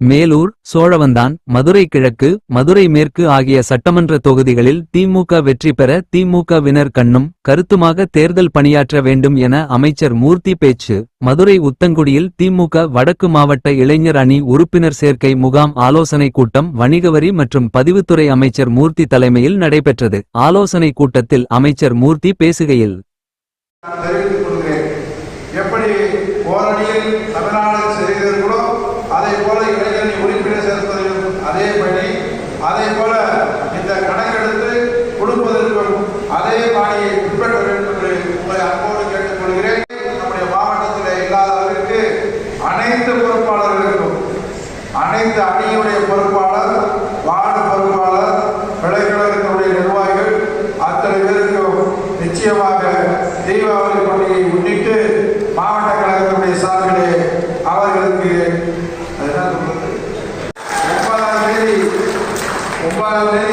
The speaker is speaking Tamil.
மேலூர் சோழவந்தான் மதுரை கிழக்கு மதுரை மேற்கு ஆகிய சட்டமன்ற தொகுதிகளில் திமுக வெற்றி பெற திமுகவினர் கண்ணும் கருத்துமாக தேர்தல் பணியாற்ற வேண்டும் என அமைச்சர் மூர்த்தி பேச்சு. மதுரை உத்தங்குடியில் திமுக வடக்கு மாவட்ட இளைஞர் அணி உறுப்பினர் சேர்க்கை முகாம் ஆலோசனை கூட்டம் வணிகவரி மற்றும் பதிவுத்துறை அமைச்சர் மூர்த்தி தலைமையில் நடைபெற்றது. ஆலோசனை கூட்டத்தில் அமைச்சர் மூர்த்தி பேசுகையில் எப்படி போராடியில் தமிழ்நாடு செய்கிறீர்களோ அதே போல இளைஞரணி உறுப்பினர் சேர்ப்பதற்கும் அதே பணி அதே போல இந்த கணக்கெடுத்து கொடுப்பதற்கும் அதே பாணியை பின்பற்ற வேண்டும் என்று உங்களை அன்போடு கேட்டுக்கொள்கிறேன் நம்முடைய மாவட்டத்தில் இல்லாத அனைத்து பொறுப்பாளர்களுக்கும் அனைத்து அணியுடைய பொறுப்பாளர் வார்டு பொறுப்பாளர் விளைக்கழகத்தினுடைய நிர்வாகிகள் அத்தனை பேருக்கும் நிச்சயமாக தீபாவளி பண்டிகையை முன்னிட்டு மாவட்ட கழகத்தினுடைய சார்பிலே mulher. Não é nada, não. Vamos parar, Vamos parar,